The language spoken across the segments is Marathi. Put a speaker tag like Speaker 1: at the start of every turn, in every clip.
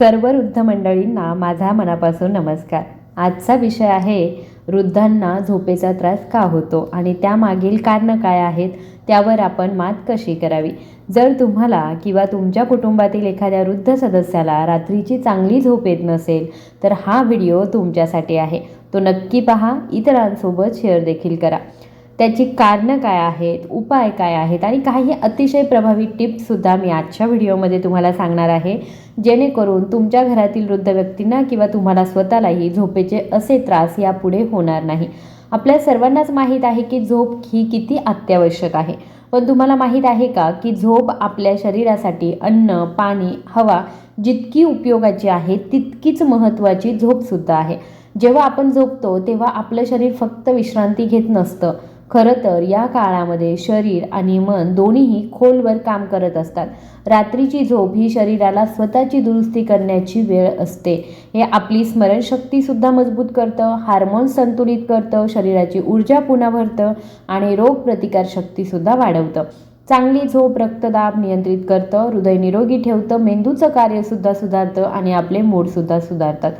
Speaker 1: सर्व वृद्ध मंडळींना माझा मनापासून नमस्कार. आजचा विषय आहे वृद्धांना झोपेचा त्रास का होतो आणि त्यामागील कारणं काय आहेत त्यावर आपण मात कशी करावी? जर तुम्हाला किंवा तुमच्या कुटुंबातील एखाद्या वृद्ध सदस्याला रात्रीची चांगली झोप येत नसेल तर हा व्हिडिओ तुमच्यासाठी आहे. तो नक्की पहा इतरांसोबत शेअर देखील करा. त्याची कारणं काय आहेत उपाय काय आहेत आणि काही अतिशय प्रभावी टिप्ससुद्धा मी आजच्या व्हिडिओमध्ये तुम्हाला सांगणार आहे. जेणेकरून तुमच्या घरातील वृद्ध व्यक्तींना किंवा तुम्हाला स्वतःलाही झोपेचे असे त्रास यापुढे होणार नाही. आपल्या सर्वांनाच माहीत आहे की झोप ही किती अत्यावश्यक आहे. पण तुम्हाला माहीत आहे का की झोप आपल्या शरीरासाठी अन्न पाणी हवा जितकी उपयोगाची आहे तितकीच महत्त्वाची झोपसुद्धा आहे. जेव्हा आपण झोपतो तेव्हा आपलं शरीर फक्त विश्रांती घेत नसतं. खरं तर या काळामध्ये शरीर आणि मन दोन्हीही खोलवर काम करत असतात. रात्रीची झोप ही शरीराला स्वतःची दुरुस्ती करण्याची वेळ असते. हे आपली स्मरणशक्तीसुद्धा मजबूत करतं हार्मोन्स संतुलित करतं शरीराची ऊर्जा पुन्हा भरतं आणि रोगप्रतिकारशक्तीसुद्धा वाढवतं. चांगली झोप रक्तदाब नियंत्रित करतं हृदय निरोगी ठेवतं मेंदूचं कार्यसुद्धा सुधारतं आणि आपले मूडसुद्धा सुधारतात.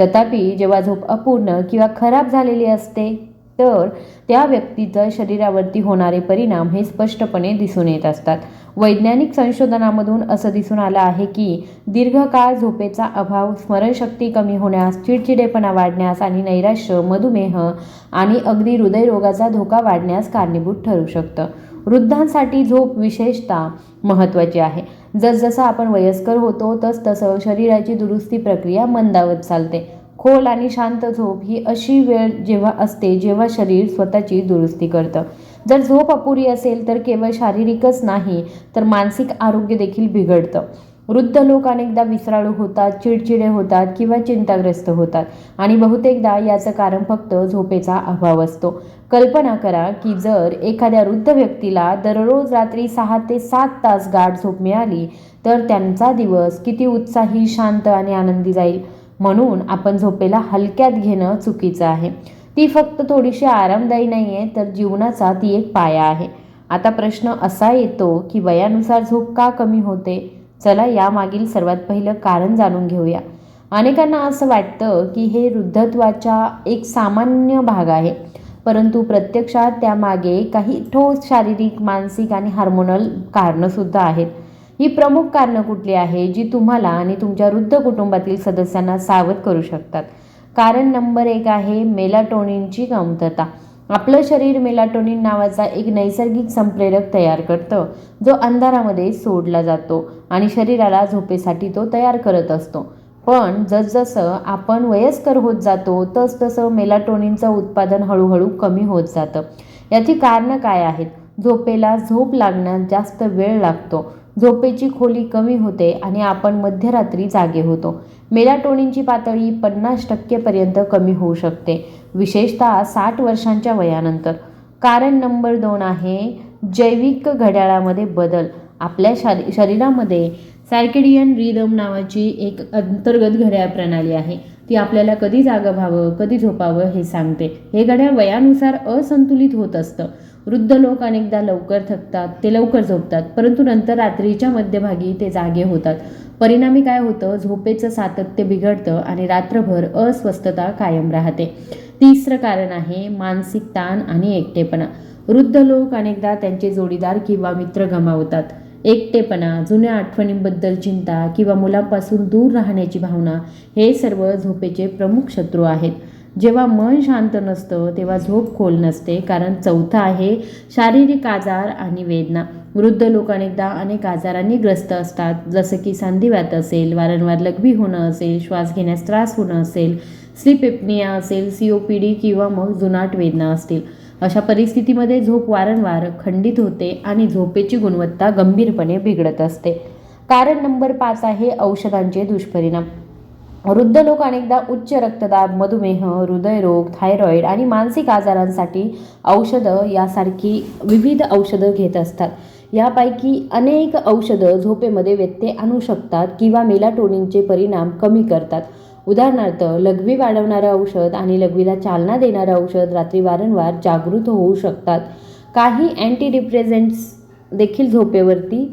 Speaker 1: तथापि जेव्हा झोप अपूर्ण किंवा खराब झालेली असते तर त्या व्यक्तीचा शरीरावरती होणारे परिणाम हे स्पष्टपणे दिसून येत असतात. वैज्ञानिक संशोधनामधून असं दिसून आलं आहे की दीर्घकाळ झोपेचा अभाव स्मरणशक्ती कमी होण्यास चिडचिडेपणा वाढण्यास आणि नैराश्य मधुमेह आणि अगदी हृदयरोगाचा धोका वाढण्यास कारणीभूत ठरू शकतं. वृद्धांसाठी झोप विशेषतः महत्त्वाची आहे. जसजसं आपण वयस्कर होतो तस तसं शरीराची दुरुस्ती प्रक्रिया मंदावत चालते. खोल आणि शांत झोप ही अशी वेळ जेव्हा असते जेव्हा शरीर स्वतःची दुरुस्ती करतं. जर झोप अपुरी असेल तर केवळ शारीरिकच नाही तर मानसिक आरोग्य देखील बिघडतं. वृद्ध लोक अनेकदा विसराळू होतात चिडचिडे होतात किंवा चिंताग्रस्त होतात. आणि बहुतेकदा याचं कारण फक्त झोपेचा अभाव असतो. कल्पना करा की जर एखाद्या वृद्ध व्यक्तीला दररोज रात्री सहा ते सात तास गाठ झोप मिळाली तर त्यांचा दिवस किती उत्साही शांत आणि आनंदी जाईल. म्हणून आपण झोपेला हलक्यात घेणं चुकीचं आहे. ती फक्त थोडीशी आरामदायी नाही आहे तर जीवनाचा ती एक पाया आहे. आता प्रश्न असा येतो की वयानुसार झोप का कमी होते? चला यामागील सर्वात पहिलं कारण जाणून घेऊया. अनेकांना असं वाटतं की हे वृद्धत्वाच्या एक सामान्य भाग आहे परंतु प्रत्यक्षात त्यामागे काही ठोस शारीरिक मानसिक आणि हार्मोनल कारणंसुद्धा आहेत. ही प्रमुख कारणं कुठली आहे जी तुम्हाला आणि तुमच्या वृद्ध कुटुंबातील सदस्यांना सावध करू शकतात? कारण नंबर एक आहे मेलाटोनिनची कमतरता आपलं शरीर मेलाटोनिन नावाचा एक नैसर्गिक संप्रेरक तयार करतं जो अंधारामध्ये सोडला जातो आणि शरीराला झोपेसाठी तो तयार करत असतो. पण जसजसं आपण वयस्कर होत जातो तसतसं मेलाटोनिनचं उत्पादन हळूहळू कमी होत जातं. याची कारणं काय आहेत? झोपेला झोप लागण्यास जास्त वेळ लागतो. झोपेची खोली कमी होते आणि आपण मध्यरात्री जागे होतो. मेलाटोनिनची पातळी पन्नास टक्केपर्यंत कमी होऊ शकते विशेषतः साठ वर्षांच्या वयानंतर. कारण नंबर दोन आहे जैविक घड्याळामध्ये बदल. आपल्या शरी शरीरामध्ये सायकेडियन रिदम नावाची एक अंतर्गत घड्याळ प्रणाली आहे. ती आपल्याला कधी जागं व्हावं कधी झोपावं हे सांगते. हे घड्याळ वयानुसार असंतुलित होत असतं. वृद्ध लोक अनेकदा लवकर थकतात ते लवकर झोपतात परंतु नंतर रात्रीच्या मध्यभागी ते जागे होतात. परिणामी काय होतं? झोपेचं सातत्य बिघडतं आणि रात्रभर अस्वस्थता कायम राहते. तिसरं कारण आहे मानसिक ताण आणि एकटेपणा. वृद्ध लोक अनेकदा त्यांचे जोडीदार किंवा मित्र गमावतात. एकटेपणा जुन्या आठवणींबद्दल चिंता किंवा मुलांपासून दूर राहण्याची भावना हे सर्व झोपेचे प्रमुख शत्रू आहेत. जेव्हा मन शांत नसतं तेव्हा झोप खोल नसते कारण चौथा आहे शारीरिक आजार आणि वेदना. वृद्ध लोक अनेकदा अनेक आजारांनी ग्रस्त असतात. जसं की संधिवात असेल वारंवार लघवी होणं असेल श्वास घेण्यास त्रास होणं असेल स्लीप एपनिया असेल सी ओ पी डी किंवा मग जुनाट वेदना असतील. अशा परिस्थितीमध्ये झोप वारंवार खंडित होते आणि झोपेची गुणवत्ता गंभीरपणे बिघडत असते. कारण नंबर पाच आहे औषधांचे दुष्परिणाम. वृद्ध लोक अनेकदा उच्च रक्तदाब मधुमेह हृदयरोग थायरॉईड आणि मानसिक आजारांसाठी औषधं यासारखी विविध औषधं घेत असतात. यापैकी अनेक औषधं झोपेमध्ये व्यत्यय आणू शकतात किंवा मेलाटोनिनचे परिणाम कमी करतात. उदाहरणार्थ लघवी वाढवणारं औषध आणि लघवीला चालना देणारं औषध रात्री वारंवार जागृत होऊ शकतात. काही अँटी डिप्रेझेंट्स देखील झोपेवरती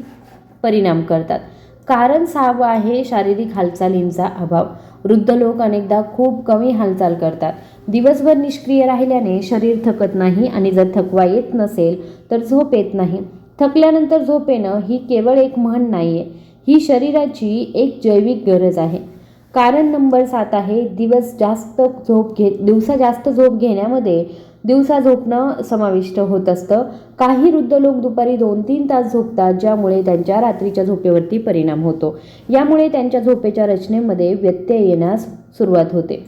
Speaker 1: परिणाम करतात. कारण सहावं आहे शारीरिक हालचालींचा अभाव. वृद्ध लोक अनेकदा खूप कमी हालचाल करतात. दिवसभर निष्क्रिय राहिल्याने शरीर थकत नाही आणि जर थकवा येत नसेल तर झोप येत नाही. थकल्यानंतर झोप येणं ही केवळ एक म्हण नाही आहे ही शरीराची एक जैविक गरज आहे. कारण नंबर सात आहे दिवस जास्त झोप घे दिवसा जास्त झोप घेण्यामध्ये दिवसा झोपणं समाविष्ट होत असतं. काही वृद्ध लोक दुपारी दोन तीन तास झोपतात ज्यामुळे त्यांच्या रात्रीच्या झोपेवरती परिणाम होतो. यामुळे त्यांच्या झोपेच्या रचनेमध्ये व्यत्यय येण्यास सुरुवात होते.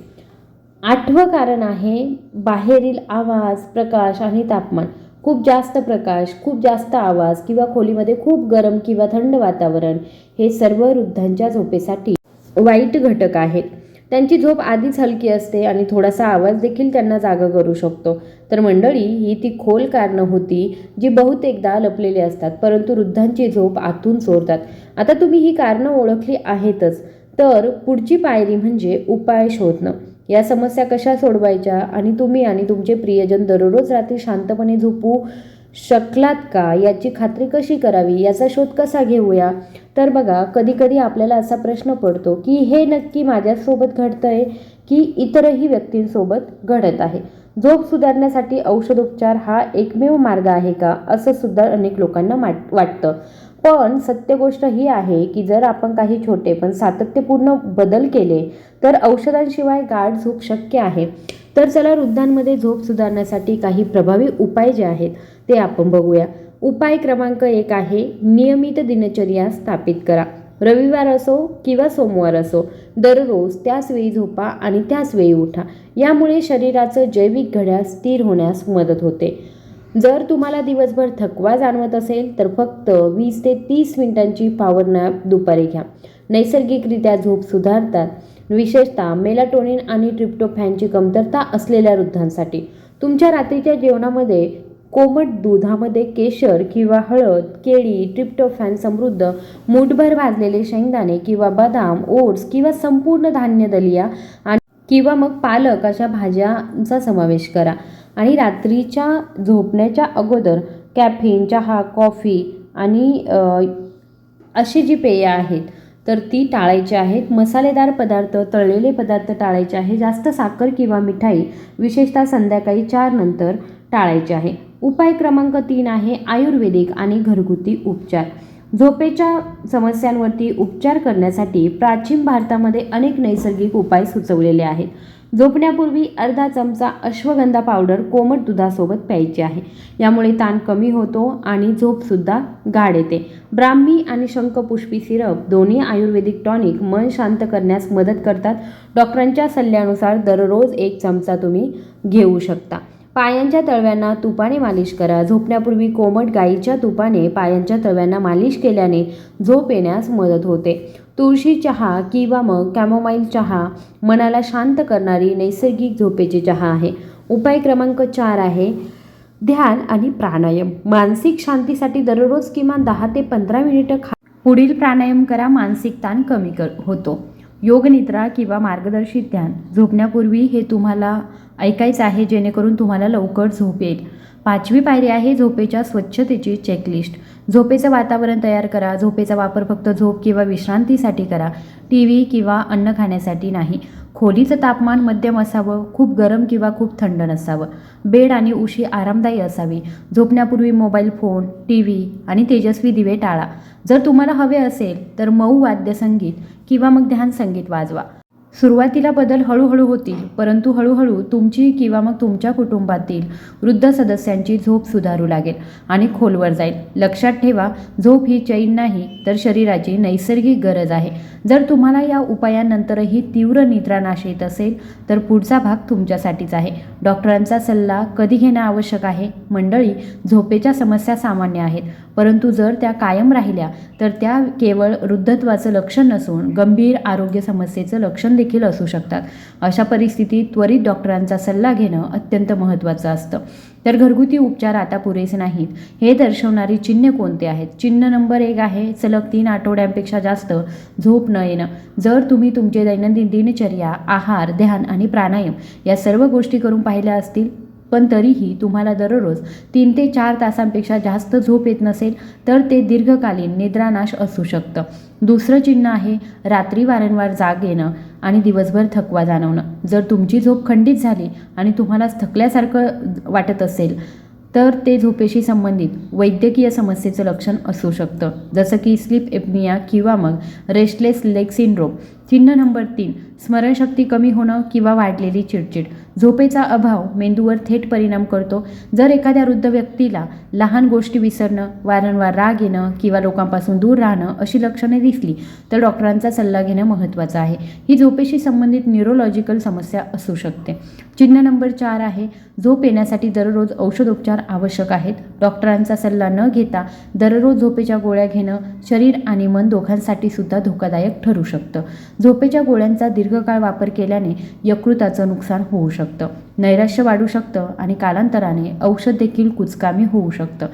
Speaker 1: आठवं कारण आहे बाहेरील आवाज प्रकाश आणि तापमान. खूप जास्त प्रकाश खूप जास्त आवाज किंवा खोलीमध्ये खूप गरम किंवा थंड वातावरण हे सर्व वृद्धांच्या झोपेसाठी वाईट घटक आहेत. त्यांची झोप आधीच हलकी असते आणि थोडासा आवाज देखील त्यांना जागा करू शकतो. तर मंडळी ही ती खोल कारणं होती जी बहुतेकदा लपलेली असतात परंतु वृद्धांची झोप आतून चोरतात आता तुम्ही ही कारणं ओळखली आहेतच. तर पुढची पायरी म्हणजे उपाय शोधणं. या समस्या कशा सोडवायच्या? आणि तुम्ही आणि तुमचे प्रियजन दररोज रात्री शांतपणे झोपू शकलात का? याची खात्री कशी करावी? याचा शोध कसा घेऊया? तर बघा कधीकधी आपल्याला असा प्रश्न पडतो की हे नक्की माझ्यासोबत घडतंय की इतरही व्यक्तींसोबत घडत आहे? झोप सुधारण्यासाठी औषधोपचार हा एकमेव मार्ग आहे का? असं सुद्धा अनेक लोकांना माट वाटतं. पण सत्य गोष्ट ही आहे की जर आपण काही छोटे पण सातत्यपूर्ण बदल केले तर औषधांशिवाय गाढ झोप शक्य आहे. तर चला वृद्धांमध्ये झोप सुधारण्यासाठी काही प्रभावी उपाय जे आहेत ते आपण बघूया. उपाय क्रमांक एक आहे नियमित दिनचर्या स्थापित करा. रविवार असो किंवा सोमवार असो दररोज त्याच वेळी झोपा आणि त्याच वेळी उठा. यामुळे शरीराचं जैविक घड्याळ स्थिर होण्यास मदत होते. जर तुम्हाला दिवसभर थकवा जाणवत असेल तर फक्त वीस ते तीस मिनिटांची पॉवर नॅप दुपारी घ्या. नैसर्गिकरित्या झोप सुधारतात. विशेषतः मेलाटोनिन आणि ट्रिप्टोफॅनची कमतरता असलेल्या वृद्धांसाठी. तुमच्या रात्रीच्या जेवणामध्ये कोमट दुधामध्ये केशर किंवा हळद केळी ट्रिप्टोफॅन समृद्ध मूठभर भाजलेले शेंगदाणे किंवा बदाम ओट्स किंवा संपूर्ण धान्य दलिया आणि किंवा मग पालक अशा भाज्यांचा समावेश करा. आणि रात्रीच्या झोपण्याच्या अगोदर कॅफिन चहा कॉफी आणि अशी जी पेय आहेत तर ती टाळायची आहेत. मसालेदार पदार्थ तळलेले पदार्थ टाळायचे आहे. जास्त साखर किंवा मिठाई विशेषतः संध्याकाळी चार नंतर टाळायचे आहे. उपाय क्रमांक तीन आहे आयुर्वेदिक आणि घरगुती उपचार. झोपेच्या समस्यांवरती उपचार करण्यासाठी प्राचीन भारतामध्ये अनेक नैसर्गिक उपाय सुचवलेले आहेत. झोपण्यापूर्वी अर्धा चमचा अश्वगंधा पावडर कोमट दुधासोबत प्यायची आहे. यामुळे ताण कमी होतो आणि झोपसुद्धा गाढ येते. ब्राह्मी आणि शंखपुष्पी सिरप दोन्ही आयुर्वेदिक टॉनिक मन शांत करण्यास मदत करतात. डॉक्टरांच्या सल्ल्यानुसार दररोज एक चमचा तुम्ही घेऊ शकता. पायांच्या तळव्यांना तुपाने मालिश करा. झोपण्यापूर्वी कोमट गाईच्या तुपाने पायांच्या तळव्यांना मालिश केल्याने झोप येण्यास मदत होते. तुळशी चहा किंवा मग कॅमोमाईल चहा मनाला शांत करणारी नैसर्गिक झोपेची चहा आहे. उपाय क्रमांक चार आहे ध्यान आणि प्राणायाम. मानसिक शांतीसाठी दररोज किमान दहा ते पंधरा मिनिटं खा पुढील प्राणायाम करा. मानसिक ताण कमी कर होतो. योगनिद्रा किंवा मार्गदर्शित ध्यान. झोपण्यापूर्वी हे तुम्हाला ऐकायचं आहे जेणेकरून तुम्हाला लवकर झोप येईल. पाचवी पायरी आहे झोपेच्या स्वच्छतेची चेकलिस्ट झोपेचं वातावरण तयार करा. झोपेचा वापर फक्त झोप किंवा विश्रांतीसाठी करा. टी व्ही किंवा अन्न खाण्यासाठी नाही. खोलीचं तापमान मध्यम असावं खूप गरम किंवा खूप थंड नसावं. बेड आणि उशी आरामदायी असावी. झोपण्यापूर्वी मोबाईल फोन टी व्ही आणि तेजस्वी दिवे टाळा. जर तुम्हाला हवे असेल तर मऊ वाद्यसंगीत किंवा मग ध्यान संगीत वाजवा. सुरुवातीला बदल हळूहळू होतील परंतु हळूहळू तुमची किंवा मग तुमच्या कुटुंबातील वृद्ध सदस्यांची झोप सुधारू लागेल आणि खोलवर जाईल. लक्षात ठेवा झोप ही चैन नाही तर शरीराची नैसर्गिक गरज आहे. जर तुम्हाला या उपायांनंतरही तीव्र निद्रानाश येत असेल तर पुढचा भाग तुमच्यासाठीच आहे. डॉक्टरांचा सल्ला कधी घेणं आवश्यक आहे? मंडळी झोपेच्या समस्या सामान्य आहेत. परंतु जर त्या कायम राहिल्या तर त्या केवळ वृद्धत्वाचं लक्षण नसून गंभीर आरोग्य समस्येचं लक्षण देखील असू शकतात. अशा परिस्थितीत त्वरित डॉक्टरांचा सल्ला घेणं अत्यंत महत्त्वाचं असतं. तर घरगुती उपचार आता पुरेसे नाहीत. हे दर्शवणारी चिन्ह कोणते आहेत? चिन्ह नंबर एक आहे सलग तीन आठवड्यांपेक्षा जास्त झोप न येणं. जर तुम्ही तुमचे दैनंदिन दिनचर्या आहार ध्यान आणि प्राणायाम या सर्व गोष्टी करून पाहिल्या असतील पण तरीही तुम्हाला दररोज तीन ते चार तासांपेक्षा जास्त झोप येत नसेल तर ते दीर्घकालीन निद्रानाश असू शकतं. दुसरं चिन्ह आहे रात्री वारंवार जाग येणं आणि दिवसभर थकवा जाणवणं. जर तुमची झोप खंडित झाली आणि तुम्हाला थकल्यासारखं वाटत असेल तर ते झोपेशी संबंधित वैद्यकीय समस्येचं लक्षण असू शकतं. जसं की स्लीप एपनिया किंवा मग रेस्टलेस लेग सिंड्रोम. चिन्ह नंबर तीन स्मरणशक्ती कमी होणं किंवा वाढलेली चिडचिड. झोपेचा अभाव मेंदूवर थेट परिणाम करतो. जर एखाद्या वृद्ध व्यक्तीला लहान गोष्टी विसरणं वारंवार राग येणं किंवा लोकांपासून दूर राहणं अशी लक्षणे दिसली तर डॉक्टरांचा सल्ला घेणं महत्त्वाचं आहे. ही झोपेशी संबंधित न्यूरोलॉजिकल समस्या असू शकते. चिन्ह नंबर चार आहे झोप येण्यासाठी दररोज औषधोपचार आवश्यक आहेत. डॉक्टरांचा सल्ला न घेता दररोज झोपेच्या गोळ्या घेणं शरीर आणि मन दोघांसाठी सुद्धा धोकादायक ठरू शकतं. झोपेच्या गोळ्यांचा दीर्घकाळ वापर केल्याने यकृताचं नुकसान होऊ शकतं. नैराश्य वाढू शकतं आणि कालांतराने औषध देखील कुचकामी होऊ शकतं.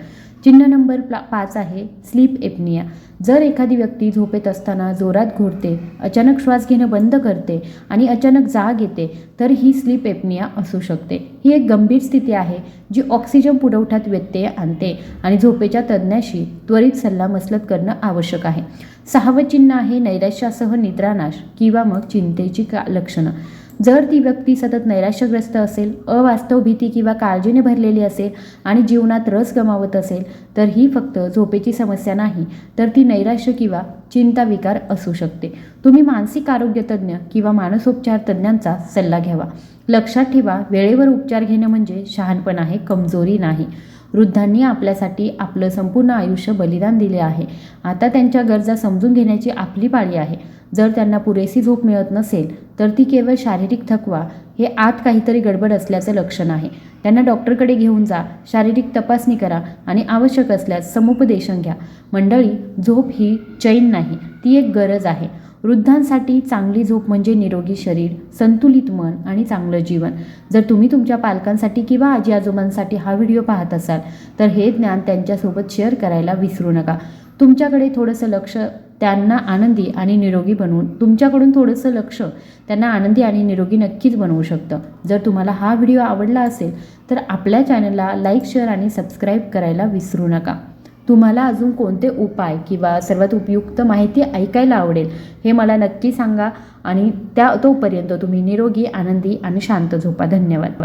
Speaker 1: चिन्ह नंबर प्ला पाच आहे स्लीप एपनिया. जर एखादी व्यक्ती झोपेत असताना जोरात घोरते अचानक श्वास घेणं बंद करते आणि अचानक जाग येते तर ही स्लीप एपनिया असू शकते. ही एक गंभीर स्थिती आहे जी ऑक्सिजन पुरवठ्यात व्यत्यय आणते आणि झोपेच्या तज्ज्ञाशी त्वरित सल्लामसलत करणं आवश्यक आहे. सहावं चिन्ह आहे नैराश्यासह निद्रानाश किंवा मग चिंतेची का लक्षणं. जर ती व्यक्ती सतत नैराश्यग्रस्त असेल अवास्तव भीती किंवा काळजीने भरलेली असेल आणि जीवनात रस गमावत असेल तर ही फक्त झोपेची समस्या नाही तर ती नैराश्य किंवा चिंता विकार असू शकते. तुम्ही मानसिक आरोग्य तज्ज्ञ किंवा मानसोपचार तज्ज्ञांचा सल्ला घ्यावा. लक्षात ठेवा वेळेवर उपचार घेणं म्हणजे शहाणपण आहे कमजोरी नाही. वृद्धांनी आपल्यासाठी आपलं संपूर्ण आयुष्य बलिदान दिले आहे. आता त्यांच्या गरजा समजून घेण्याची आपली पाळी आहे. जर त्यांना पुरेशी झोप मिळत नसेल तर ती केवळ शारीरिक थकवा हे आत काहीतरी गडबड असल्याचं लक्षण आहे. त्यांना डॉक्टरकडे घेऊन जा शारीरिक तपासणी करा आणि आवश्यक असल्यास समुपदेशन घ्या. मंडळी झोप ही चैन नाही ती एक गरज आहे. वृद्धांसाठी चांगली झोप म्हणजे निरोगी शरीर संतुलित मन आणि चांगलं जीवन. जर तुम्ही तुमच्या पालकांसाठी किंवा आजी आजोबांसाठी हा व्हिडिओ पाहत असाल तर हे ज्ञान त्यांच्यासोबत शेअर करायला विसरू नका. तुमच्याकडे थोडंसं लक्ष त्यांना आनंदी आणि निरोगी बनवून तुमच्याकडून थोडंसं लक्ष त्यांना आनंदी आणि निरोगी नक्कीच बनवू शकतं. जर तुम्हाला हा व्हिडिओ आवडला असेल तर आपल्या चॅनलला लाईक शेअर आणि सबस्क्राईब करायला विसरू नका. तुम्हाला अजून कोणते उपाय किंवा सर्वात उपयुक्त माहिती ऐकायला आवडेल हे मला नक्की सांगा. आणि त्या तोपर्यंत तुम्ही निरोगी आनंदी आणि शांत झोपा. धन्यवाद.